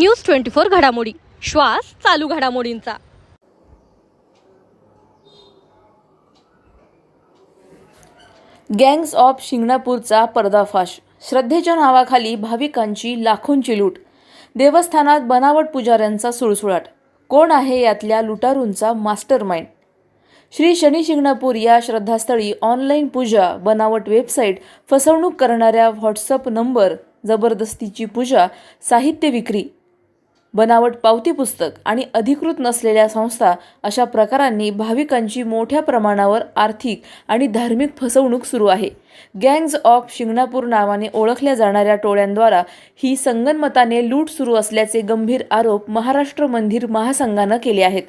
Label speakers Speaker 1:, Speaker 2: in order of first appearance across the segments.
Speaker 1: News twenty four घडामोडी. श्वास चालू घडामोडींचा.
Speaker 2: गँग्स ऑफ शिंगणापूरचा पर्दाफाश. श्रद्धेच्या नावाखाली भाविकांची लाखोंची लूट. देवस्थानात बनावट पुजाऱ्यांचा सुळसुळाट. कोण आहे यातल्या लुटारूंचा मास्टर माइंड श्री शनी शिंगणापूर या श्रद्धास्थळी ऑनलाईन पूजा बनावट वेबसाईट फसवणूक करणाऱ्या व्हॉट्सअप नंबर जबरदस्तीची पूजा साहित्य विक्री बनावट पावती पुस्तक आणि अधिकृत नसलेल्या संस्था अशा प्रकारांनी भाविकांची मोठ्या प्रमाणावर आर्थिक आणि धार्मिक फसवणूक सुरू आहे. गँग्ज ऑफ शिंगणापूर नावाने ओळखल्या जाणाऱ्या टोळ्यांद्वारा ही संगनमताने लूट सुरू असल्याचे गंभीर आरोप महाराष्ट्र मंदिर महासंघानं केले आहेत.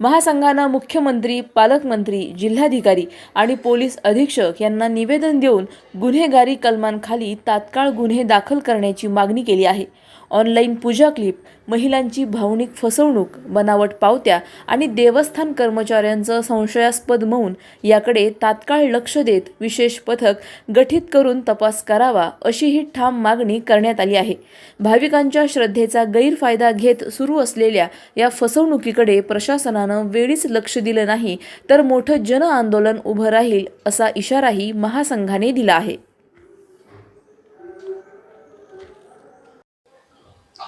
Speaker 2: महासंघानं मुख्यमंत्री पालकमंत्री जिल्हाधिकारी आणि पोलीस अधीक्षक यांना निवेदन देऊन गुन्हेगारी कलमांखाली तात्काळ गुन्हे दाखल करण्याची मागणी केली आहे. ऑनलाईन पूजा क्लिप महिलांची भावनिक फसवणूक बनावट पावत्या आणि देवस्थान कर्मचाऱ्यांचं संशयास्पद मौन याकडे तात्काळ लक्ष देत विशेष पथक गठीत करून तपास करावा अशी ही ठाम मागणी करण्यात आली आहे. भाविकांच्या श्रद्धेचा गैरफायदा घेत सुरू असलेल्या या फसवणुकीकडे प्रशासनानं वेळीच लक्ष दिलं नाही तर मोठं जन आंदोलन उभं राहील असा इशाराही महासंघाने दिला आहे.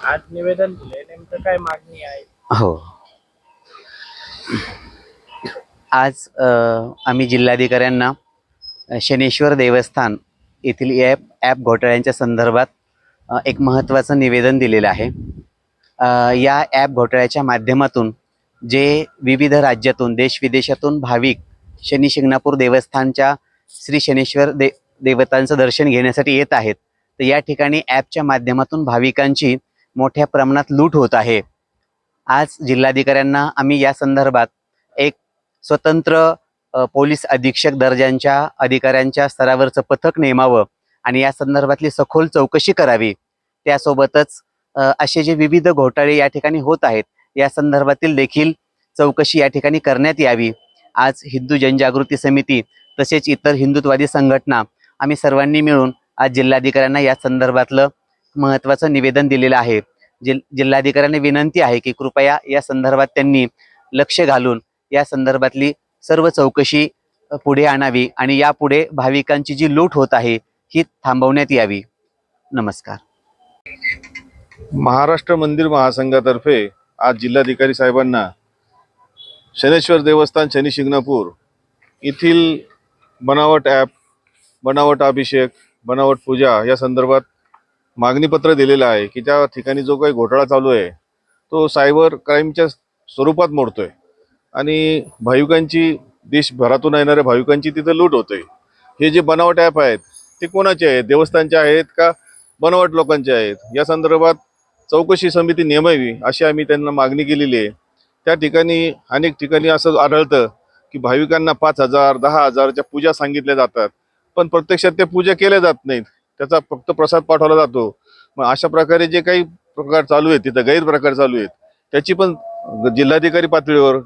Speaker 3: आज निवेदन दिले नेमकं काय मागणी आहे?
Speaker 4: हो. आज अ, आम्ही जिल्हाधिकाऱ्यांना शनेश्वर देवस्थान येथील ॲप ॲप घोटाळ्यांच्या संदर्भात अ, एक महत्त्वाचं निवेदन दिलेलं आहे. अ, या ॲप घोटाळ्याच्या माध्यमातून जे विविध राज्यातून देश विदेशातून भाविक शनी शिंगणापूर देवस्थानच्या श्री शनेश्वर दे देवतांचं दर्शन घेण्यासाठी येत आहेत तर या ठिकाणी ॲपच्या माध्यमातून भाविकांची मोठ्या प्रमाणात लूट होत आहे. आज जिल्हाधिकाऱ्यांना आम्ही या संदर्भात एक स्वतंत्र पोलीस अधीक्षक दर्जांच्या अधिकाऱ्यांच्या स्तरावरचं पथक नेमावं आणि या संदर्भातली सखोल चौकशी करावी. त्यासोबतच असे जे विविध घोटाळे या ठिकाणी होत आहेत या संदर्भातील देखील चौकशी या ठिकाणी करण्यात यावी. आज हिंदू जनजागृती समिती तसेच इतर हिंदुत्वादी संघटना आम्ही सर्वांनी मिळून आज जिल्हाधिकाऱ्यांना या संदर्भातलं महत्त्वाचं निवेदन दिलेलं आहे. जिल जिल्हाधिकाऱ्यांना विनंती आहे की कृपया या संदर्भात त्यांनी लक्ष घालून या संदर्भातली सर्व चौकशी पुढे आणावी आणि यापुढे भाविकांची जी लूट होत आहे ही थांबवण्यात यावी. नमस्कार.
Speaker 5: महाराष्ट्र मंदिर महासंघातर्फे आज जिल्हाधिकारी साहेबांना शनेश्वर देवस्थान शनी शिंगणापूर येथील बनावट ॲप बनावट अभिषेक बनावट पूजा या संदर्भात मागणीपत्र दिलेलं आहे की त्या ठिकाणी जो काही घोटाळा चालू आहे तो सायबर क्राईमच्या स्वरूपात मोडतोय. आणि भाविकांची देशभरातून येणाऱ्या भाविकांची तिथं लूट होतोय. हे जे बनावट ॲप आहेत ते कोणाचे आहेत? देवस्थानचे आहेत का बनावट लोकांचे आहेत? या संदर्भात चौकशी समिती नेमावी अशी आम्ही त्यांना मागणी केलेली आहे. त्या ठिकाणी अनेक ठिकाणी असं आढळतं की भाविकांना पाच हजार दहा हजारच्या पूजा सांगितल्या जातात. पण प्रत्यक्षात त्या पूजा केल्या जात नाहीत. त्याचा फक्त प्रसाद पाठवला जातो. मग अशा प्रकारे जे काही प्रकार चालू आहेत तिथं गैरप्रकार चालू आहेत त्याची पण जिल्हाधिकारी पातळीवर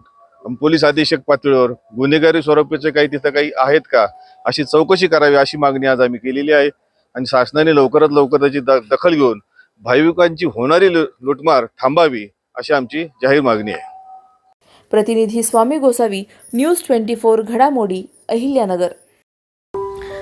Speaker 5: पोलीस अधीक्षक पातळीवर गुन्हेगारी स्वरूपाचे काही तिथं काही आहेत का? अशी चौकशी करावी अशी मागणी आज आम्ही केलेली आहे. आणि शासनाने लवकरात लवकर त्याची दखल घेऊन भाविकांची होणारी लु- लुटमार थांबावी अशी आमची जाहीर मागणी आहे.
Speaker 2: प्रतिनिधी Swami Gosavi news twenty four घडामोडी अहिल्यानगर.